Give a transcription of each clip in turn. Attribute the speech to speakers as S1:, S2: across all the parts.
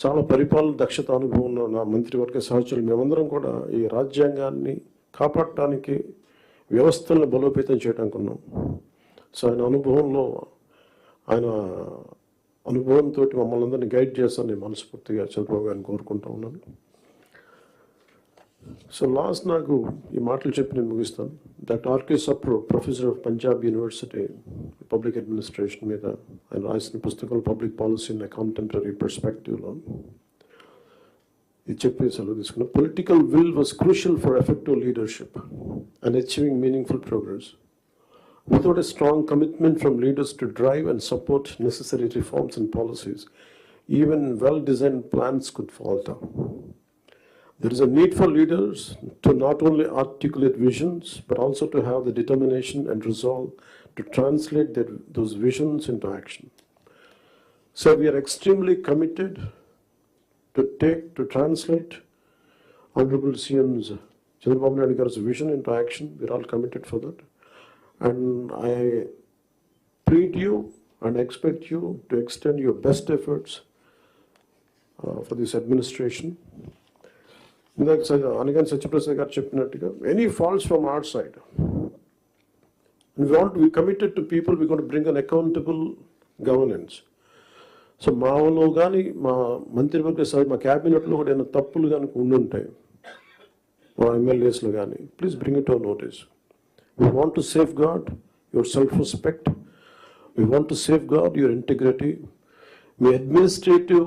S1: చాలా పరిపాలన దక్షత అనుభవం ఉన్న నా మంత్రివర్గ సహచరులు మేమందరం కూడా ఈ రాజ్యాంగాన్ని కాపాడటానికి వ్యవస్థలను బలోపేతం చేయడానికి ఉన్నాం. సో ఆయన అనుభవంలో ఆయన అనుభవంతో మమ్మల్ని అందరినీ గైడ్ చేస్తాను నేను మనస్ఫూర్తిగా చంద్రబాబు గారిని కోరుకుంటా ఉన్నాను. సో లాస్ట్ నాకు ఈ మాటలు చెప్పి నేను ముగిస్తాను. That R K Sapru professor of Punjab university public administration మీద ఆయన రాసిన పుస్తకాలు పబ్లిక్ పాలసీ ఇన్ కాంటెంపరీ పర్స్పెక్టివ్లో ఇది చెప్పి సెలవు తీసుకున్నా political will was crucial for effective leadership and achieving meaningful progress Without a strong commitment from leaders to drive and support necessary reforms and policies, even well designed plans could falter. There is a need for leaders to not only articulate visions, but also to have the determination and resolve to translate their, those visions into action. So we are extremely committed to take, to translate Honorable CM's Chandrababu Naidu Garu's vision into action. We're all committed for that. And I plead you and expect you to extend your best efforts uh, for this administration. ఇందాక స- అనగానే సత్యప్రసాద్ గారు చెప్పినట్టుగా any false from our side We want we committed to people we're going to bring an accountable governance. So మాలో కానీ మా మంత్రివర్గ సభ మా క్యాబినెట్లో కూడా ఏమైనా తప్పులు కనుక ఉండుంటాయి మా ఎమ్మెల్యేస్లో కానీ please bring it our notice we want to safeguard yourself respect we want to safeguard your integrity me administrative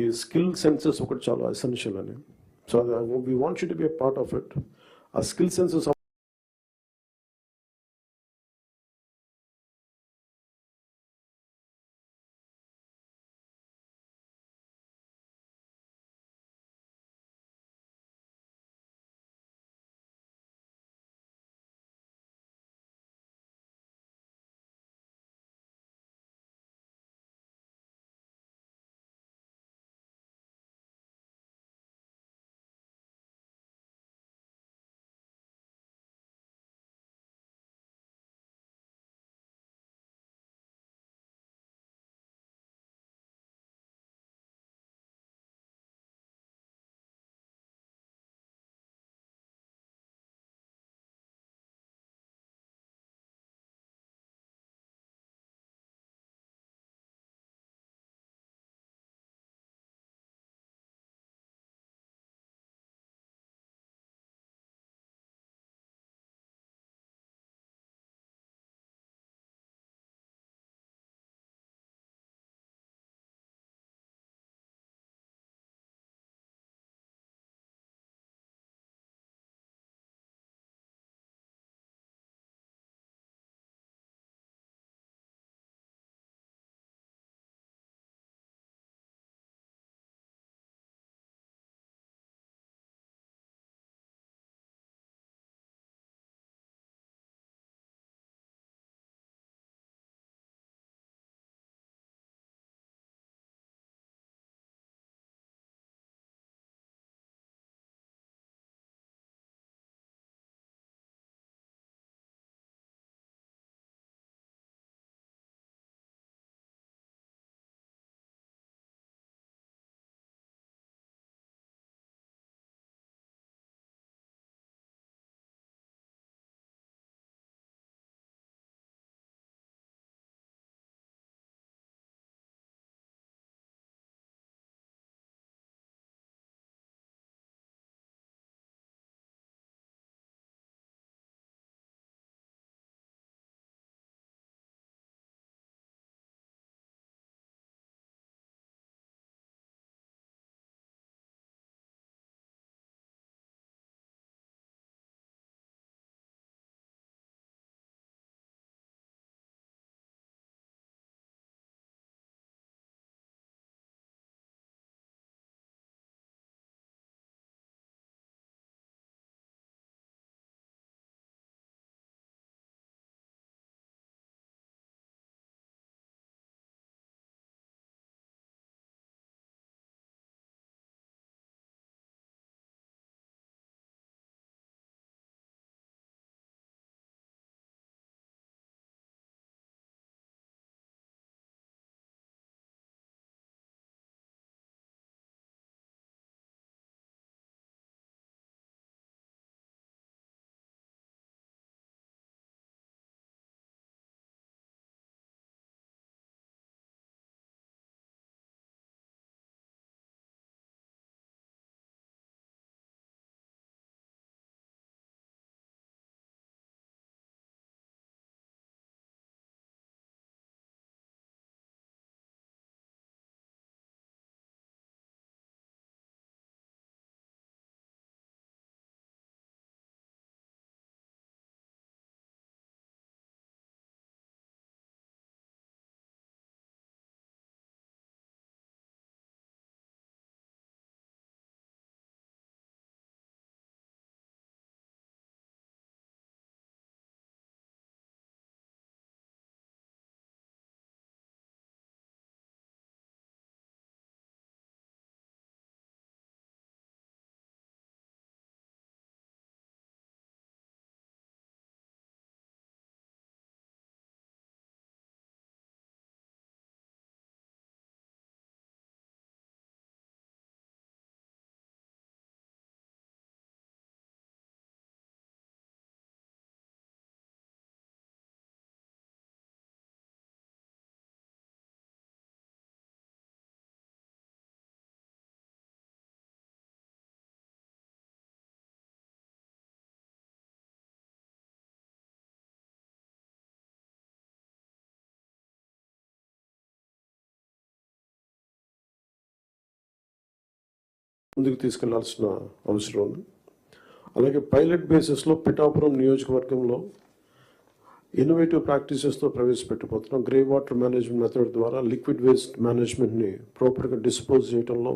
S1: ఈ స్కిల్ సెన్సెస్ ఒకటి చాలా ఎసెన్షియల్ అని. So we want you to be part of it ఆ skill senses ముందుకు తీసుకెళ్ళాల్సిన అవసరం ఉంది. అలాగే పైలట్ బేసిస్లో పిఠాపురం నియోజకవర్గంలో ఇన్నోవేటివ్ ప్రాక్టీసెస్తో ప్రవేశపెట్టబోతున్నాం. గ్రే వాటర్ మేనేజ్మెంట్ మెథడ్ ద్వారా లిక్విడ్ వేస్ట్ మేనేజ్మెంట్ని ప్రాపర్గా డిస్పోజ్ చేయడంలో